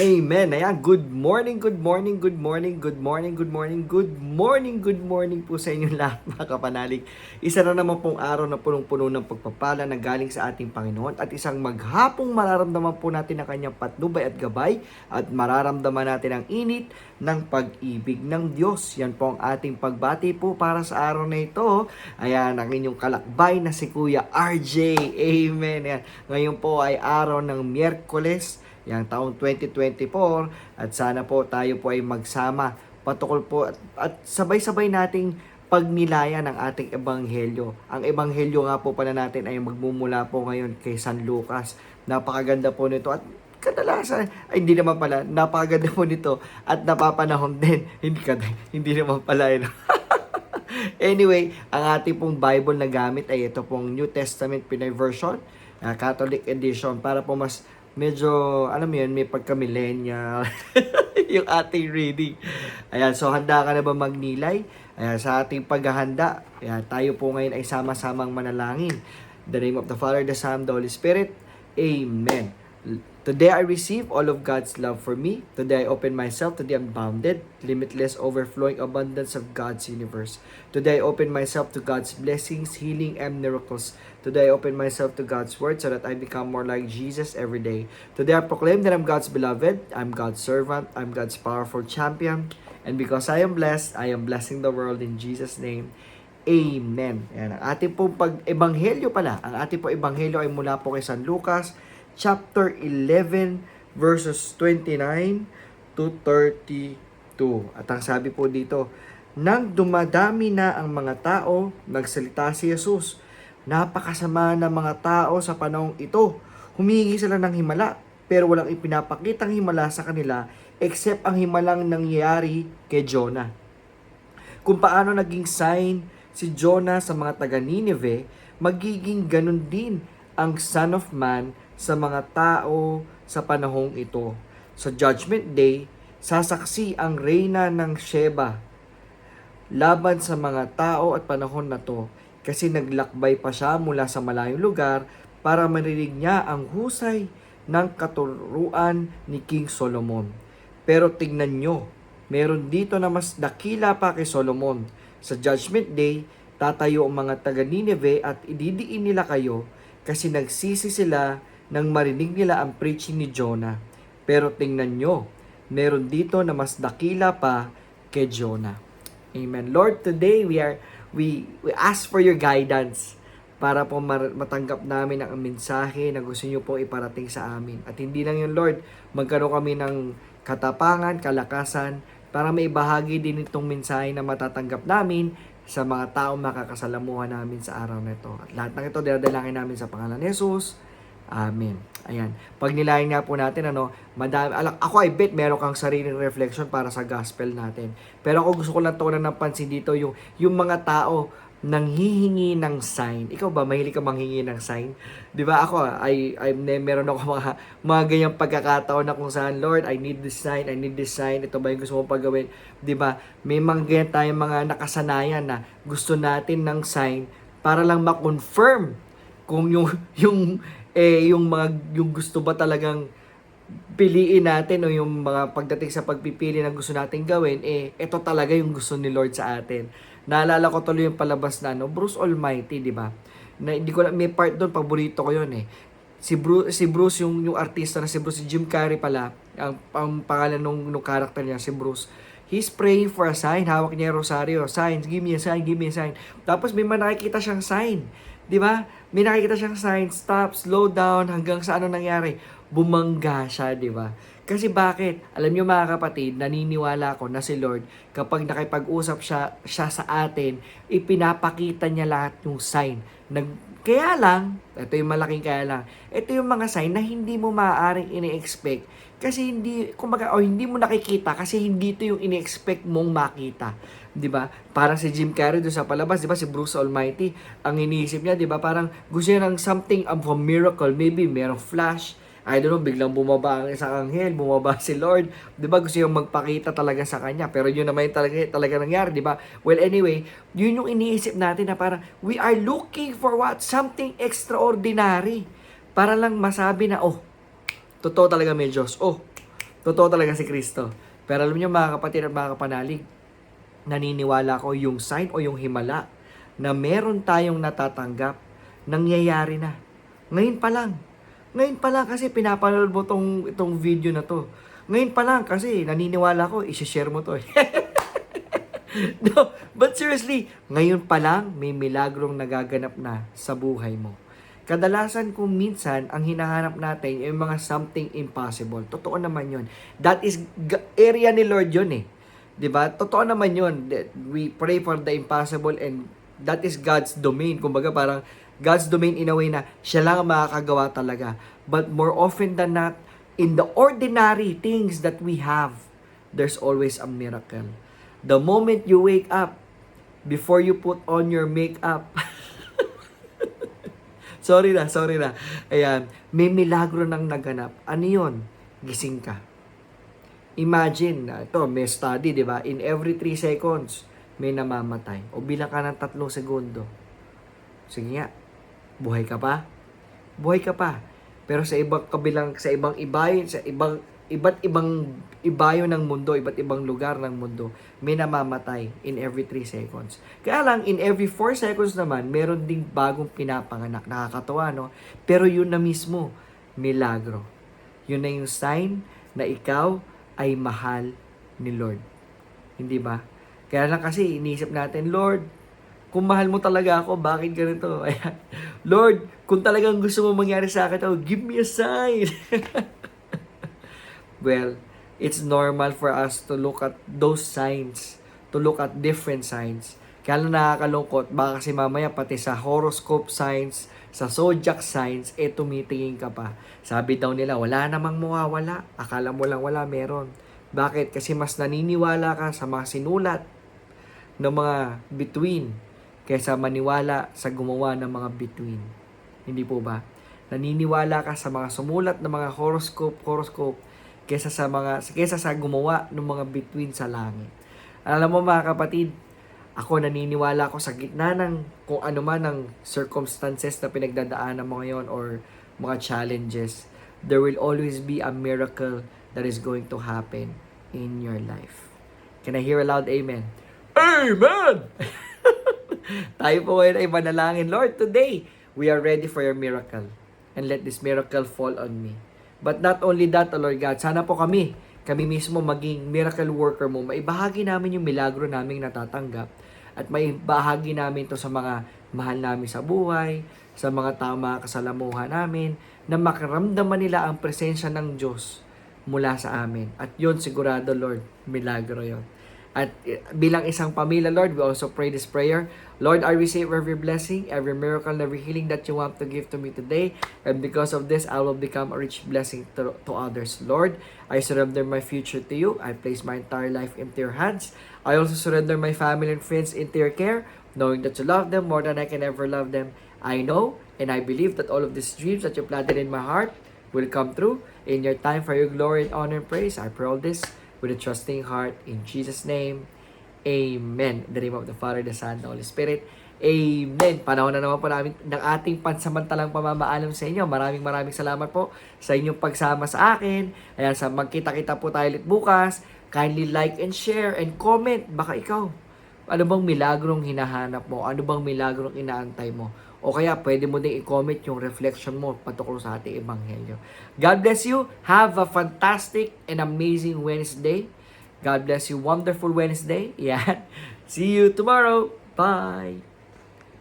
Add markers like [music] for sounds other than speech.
Amen. Ayan, good morning, good morning, good morning, good morning, good morning, good morning, good morning po sa inyo [laughs] lahat mga kapanalig. Isa na naman pong araw na punong-puno ng pagpapala na galing sa ating Panginoon at isang maghapong mararamdaman po natin ang kanyang patnubay at gabay at mararamdaman natin ang init ng pag-ibig ng Diyos. Yan po ang ating pagbati po para sa araw na ito. Ayan, ang inyong kalakbay na si Kuya RJ. Amen. Ayan. Ngayon po ay araw ng Miyerkules yung taong 2024 at sana po tayo po ay magsama patukol po at, at sabay-sabay nating pagnilayan ng ating ebanghelyo. Ang ebanghelyo nga po pala natin ay magmumula po ngayon kay San Lucas. Napakaganda po nito at kadalasan, ay hindi naman pala, napakaganda po nito at napapanahon din. [laughs] Hindi, kad- hindi naman pala yun. [laughs] anyway, ang ating pong Bible na gamit ay ito pong New Testament Pinoy Version, uh, Catholic Edition, para po mas medyo, alam mo yun, may pagka-millennial [laughs] yung ating reading. Ayan, so handa ka na ba magnilay? Ayan, sa ating paghahanda, ayan, tayo po ngayon ay sama-samang manalangin. In the name of the Father, the Son, the Holy Spirit. Amen. Today I receive all of God's love for me. Today I open myself to the unbounded, limitless, overflowing abundance of God's universe. Today I open myself to God's blessings, healing, and miracles. Today I open myself to God's word so that I become more like Jesus every day. Today I proclaim that I'm God's beloved, I'm God's servant, I'm God's powerful champion. And because I am blessed, I am blessing the world in Jesus' name. Amen. Yan, ang ating pong pag-ebanghelyo pala, ang ating pong ebanghelyo ay mula po kay San Lucas, chapter 11, verses 29 to 32. At ang sabi po dito, Nang dumadami na ang mga tao, nagsalita si Jesus. Napakasama ng mga tao sa panahong ito. Humingi sila ng himala, pero walang ipinapakitang himala sa kanila except ang himalang nangyari kay Jonah. Kung paano naging sign si Jonah sa mga taga Nineveh, magiging ganun din ang Son of Man sa mga tao sa panahong ito. Sa Judgment Day, sasaksi ang reyna ng Sheba laban sa mga tao at panahon na to kasi naglakbay pa siya mula sa malayong lugar para marinig niya ang husay ng katuruan ni King Solomon. Pero tignan nyo, meron dito na mas dakila pa kay Solomon. Sa Judgment Day, tatayo ang mga taga Nineveh at ididiin nila kayo kasi nagsisi sila nang marinig nila ang preaching ni Jonah. Pero tingnan nyo, meron dito na mas dakila pa kay Jonah. Amen. Lord, today we are we we ask for your guidance para po matanggap namin ang mensahe na gusto niyo pong iparating sa amin. At hindi lang yun, Lord, magkaroon kami ng katapangan, kalakasan, para may bahagi din itong mensahe na matatanggap namin sa mga taong makakasalamuhan namin sa araw na ito. At lahat ng ito, dinadalangin namin sa pangalan ni Jesus. Amen. Ayan. Pag nilayan nga po natin, ano, madami, alak, ako I bet meron kang sariling reflection para sa gospel natin. Pero ako gusto ko lang tuunan ng pansin dito yung, yung mga tao nang hihingi ng sign. Ikaw ba, mahilig ka manghingi ng sign? Di ba ako, I, I, meron ako mga, mga ganyang pagkakataon na kung saan, Lord, I need this sign, I need this sign, ito ba yung gusto mong pagawin? Di ba? May mga ganyan tayong mga nakasanayan na gusto natin ng sign para lang ma-confirm kung yung, yung, eh, yung mga, yung gusto ba talagang piliin natin o yung mga pagdating sa pagpipili na gusto natin gawin, eh, ito talaga yung gusto ni Lord sa atin. Naalala ko tuloy yung palabas na, no, Bruce Almighty, di ba? Na, hindi ko lang, may part doon, paborito ko yun eh. Si Bruce, si Bruce yung, yung artista na si Bruce, si Jim Carrey pala, ang, ang pangalan nung, nung character niya, si Bruce. He's praying for a sign, hawak niya yung rosaryo, signs, give me a sign, give me a sign. Tapos may nakikita siyang sign. Di ba? May nakikita siyang sign, stop, slow down, hanggang sa ano nangyari. Bumangga siya, di ba? Kasi bakit? Alam niyo mga kapatid, naniniwala ko na si Lord, kapag nakipag-usap siya, siya sa atin, ipinapakita niya lahat yung sign. Nag, kaya lang, ito yung malaking kaya lang, ito yung mga sign na hindi mo maaaring ini-expect kasi hindi, kumbaga, o hindi mo nakikita kasi hindi ito yung ini-expect mong makita. 'di ba? Parang si Jim Carrey doon sa palabas, 'di ba? Si Bruce Almighty, ang iniisip niya, 'di ba? Parang gusto niya ng something of a miracle, maybe merong flash, I don't know, biglang bumaba ang isang anghel, bumaba si Lord, 'di ba? Gusto niya magpakita talaga sa kanya, pero yun naman yung talaga talaga nangyari, 'di ba? Well, anyway, yun yung iniisip natin na parang we are looking for what something extraordinary para lang masabi na oh, totoo talaga may Diyos. Oh, Totoo talaga si Kristo. Pero alam niyo mga kapatid at mga kapanalig, naniniwala ko yung sign o yung himala na meron tayong natatanggap, nangyayari na. Ngayon pa lang. Ngayon pa lang kasi pinapanood mo tong, itong video na to. Ngayon pa lang kasi naniniwala ko, isi-share mo to. eh. [laughs] no, but seriously, ngayon pa lang may milagrong nagaganap na sa buhay mo. Kadalasan kung minsan, ang hinahanap natin yung mga something impossible. Totoo naman yun. That is area ni Lord yun eh. ba? Totoo naman. That We pray for the impossible and that is God's domain. Kumbaga parang God's domain in a way na siya lang ang makakagawa talaga. But more often than not, in the ordinary things that we have, there's always a miracle. The moment you wake up, before you put on your makeup, [laughs] sorry na, sorry na. Ayan, may milagro nang naganap. Ano yun? Gising ka. Imagine, ah, ito, may study, di ba? In every 3 seconds, may namamatay. O bilang ka ng tatlong segundo. Sige nga, buhay ka pa? Buhay ka pa. Pero sa ibang kabilang, sa ibang ibayon, sa ibang, iba't ibang ibayo ng mundo, iba't ibang lugar ng mundo, may namamatay in every 3 seconds. Kaya lang, in every 4 seconds naman, meron ding bagong pinapanganak. Nakakatawa, no? Pero yun na mismo, milagro. Yun na yung sign na ikaw ay mahal ni Lord. Hindi ba? Kaya lang kasi iniisip natin, Lord, kung mahal mo talaga ako, bakit ganito? [laughs] Ayan. Lord, kung talagang gusto mo mangyari sa akin, oh, give me a sign. [laughs] well, it's normal for us to look at those signs, to look at different signs. Kaya lang nakakalungkot, baka kasi mamaya pati sa horoscope signs, sa zodiac signs, eh tumitingin ka pa. Sabi daw nila, wala namang mawawala. Akala mo lang wala, meron. Bakit? Kasi mas naniniwala ka sa mga sinulat ng mga between kaysa maniwala sa gumawa ng mga between. Hindi po ba? Naniniwala ka sa mga sumulat ng mga horoscope, horoscope kaysa sa mga kaysa sa gumawa ng mga between sa langit. Alam mo mga kapatid, ako naniniwala ako sa gitna ng kung ano man ang circumstances na pinagdadaanan mo ngayon or mga challenges, there will always be a miracle that is going to happen in your life. Can I hear a loud amen? Amen! [laughs] Tayo po ngayon ay manalangin. Lord, today, we are ready for your miracle. And let this miracle fall on me. But not only that, O Lord God, sana po kami, kami mismo maging miracle worker mo. Maibahagi namin yung milagro namin natatanggap. At maibahagi namin to sa mga mahal namin sa buhay, sa mga tama kasalamuhan namin, na makaramdaman nila ang presensya ng Diyos mula sa amin. At yun sigurado, Lord, milagro yon. At eh, bilang isang pamilya, Lord, we also pray this prayer. Lord, I receive every blessing, every miracle, every healing that you want to give to me today. And because of this, I will become a rich blessing to, to others. Lord, I surrender my future to you. I place my entire life into your hands. I also surrender my family and friends into your care, knowing that you love them more than I can ever love them. I know and I believe that all of these dreams that you planted in my heart will come true in your time for your glory and honor and praise. I pray all this with a trusting heart in Jesus' name. Amen. In the name of the Father, the Son, the Holy Spirit. Amen. Panahon na naman po namin ng ating pansamantalang pamamaalam sa inyo. Maraming maraming salamat po sa inyong pagsama sa akin. Ayan, sa magkita-kita po tayo ulit bukas. Kindly like and share and comment. Baka ikaw, ano bang milagrong hinahanap mo? Ano bang milagrong inaantay mo? O kaya pwede mo din i-comment yung reflection mo patukol sa ating ebanghelyo. God bless you. Have a fantastic and amazing Wednesday. God bless you. Wonderful Wednesday. [laughs] Yeah. See you tomorrow. Bye.